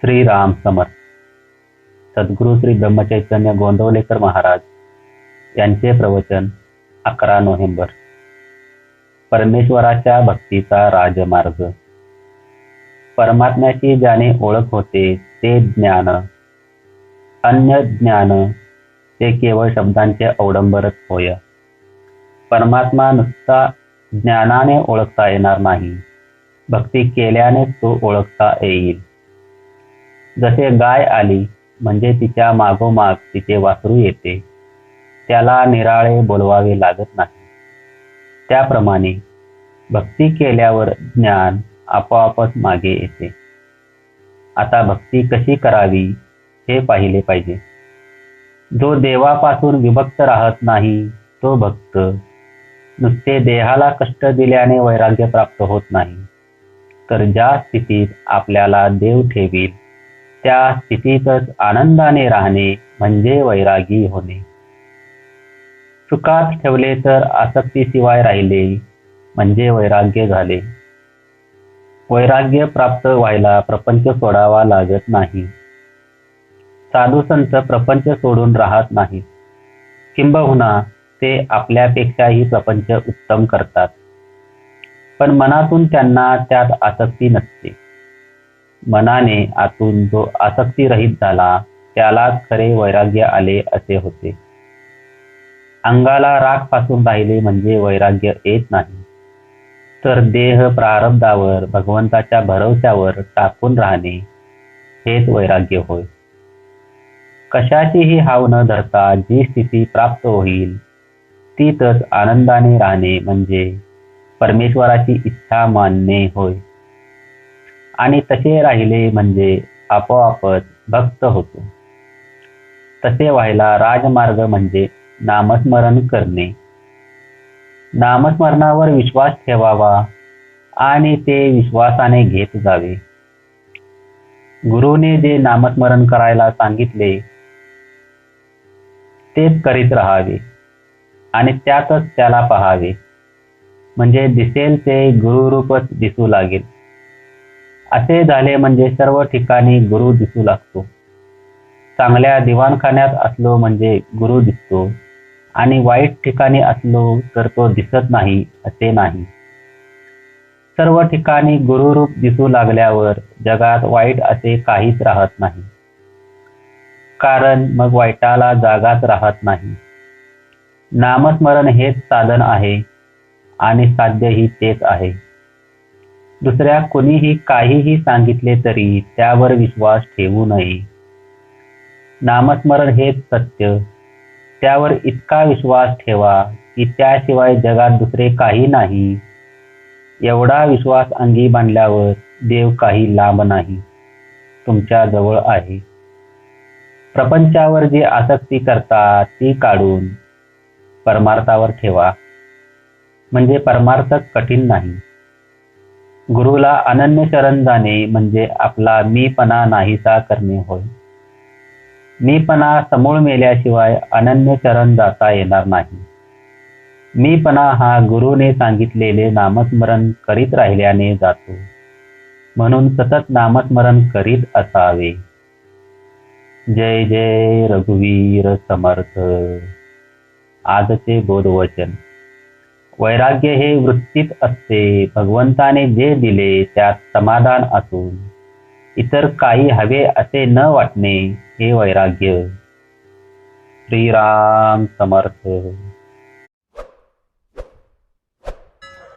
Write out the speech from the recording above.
श्रीराम समर्थ। सद्गुरू श्री ब्रह्मचैतन्य गोंदवलेकर महाराज यांचे प्रवचन अकरा नोव्हेंबर. परमेश्वराच्या भक्तीचा राजमार्ग. परमात्म्याची ज्याने ओळख होते, ते ज्ञान. अन्य ज्ञान, ते केवळ शब्दांचे अवडंबरच होय. परमात्मा नुसता ज्ञानाने ओळखता येणार नाही. भक्ती केल्यानेच तो ओळखता येईल. जसे गाय आली म्हणजे तिच्या मागोमाग तिचे वासरू येते. त्याला निराळे बोलवावे लागत नाही. त्याप्रमाणे भक्ती केल्यावर ज्ञान आपोआपच मागे येते. आता भक्ती कशी करावी हे पाहिले पाहिजे. जो देवापासून विभक्त राहत नाही तो भक्त नुसते देहाला कष्ट दिल्याने वैराग्य प्राप्त होत नाही तर ज्या स्थितीत आपल्याला देव ठेवील त्या स्थितीतच आनंदाने राहणे म्हणजे वैरागी होणे. सुखात ठेवले तर आसक्तीशिवाय राहिले म्हणजे वैराग्य झाले. वैराग्य प्राप्त व्हायला प्रपंच सोडावा लागत नाही. साधू संत प्रपंच सोडून राहत नाही किंबहुना ते आपल्यापेक्षाही प्रपंच उत्तम करतात. पण मनातून त्यांना त्यात आसक्ती नसते. मनाने आतून जो आसक्तीरहित झाला त्याला खरे वैराग्य आले असे होते. अंगाला रागपासून राहिले म्हणजे वैराग्य येत नाही. तर देह प्रारब्धावर भगवंताच्या भरवशावर टाकून राहणे हेच वैराग्य होय. कशाचीही हाव न धरता जी स्थिती प्राप्त होईल तीतच आनंदाने राहणे म्हणजे परमेश्वराची इच्छा मानणे होय. आणि तसे राहिले म्हणजे आपोआपच भक्त होतो. तसे व्हायला राजमार्ग म्हणजे नामस्मरण करणे. नामस्मरणावर विश्वास ठेवावा आणि ते विश्वासाने घेत जावे. गुरुने जे नामस्मरण करायला सांगितले तेच करीत राहावे आणि त्यातच त्याला पहावे. म्हणजे दिसेल ते गुरुरूपच दिसू लागेल. असे झाले म्हणजे सर्व ठिकाणी गुरु दिसू लागतो. चांगल्या दिवाणखान्यात असलो म्हणजे गुरु दिसतो. आणि वाईट ठिकाणी असलो तर तो दिसत नाही असे नाही. सर्व ठिकाणी गुरुरूप दिसू लागल्यावर जगात वाईट असे काहीच राहत नाही. कारण मग वाईटाला जागाच राहत नाही. नामस्मरण हेच साधन आहे आणि साध्य ही तेच आहे. दुसऱ्या कोणीही काहीही सांगितले तरी त्यावर विश्वास ठेवू नये. नामस्मरण हेच सत्य. त्यावर इतका विश्वास ठेवा की त्याशिवाय जगात दुसरे काही नाही. एवढा विश्वास अंगी बांधल्यावर देव काही लांब नाही. तुमच्या जवळ आहे. प्रपंचावर जी आसक्ती करता ती काढून परमार्थावर ठेवा. म्हणजे परमार्थ कठीण नाही. गुरुला अनन्य शरण जाणे म्हणजे आपला मीपणा नाहीसा करणे होय. मीपणा समूळ मेल्याशिवाय अनन्य शरण जाता येणार नाही. मीपणा हा गुरुने सांगितलेले नामस्मरण करीत राहिल्याने जातो. म्हणून सतत नामस्मरण करीत असावे. जय जय रघुवीर समर्थ. आजचे बोधवचन. वैराग्य हे वृत्तीत असते. भगवंताने जे दिले त्यात समाधान असून इतर काही हवे असे न वाटणे हे वैराग्य. श्रीराम समर्थ.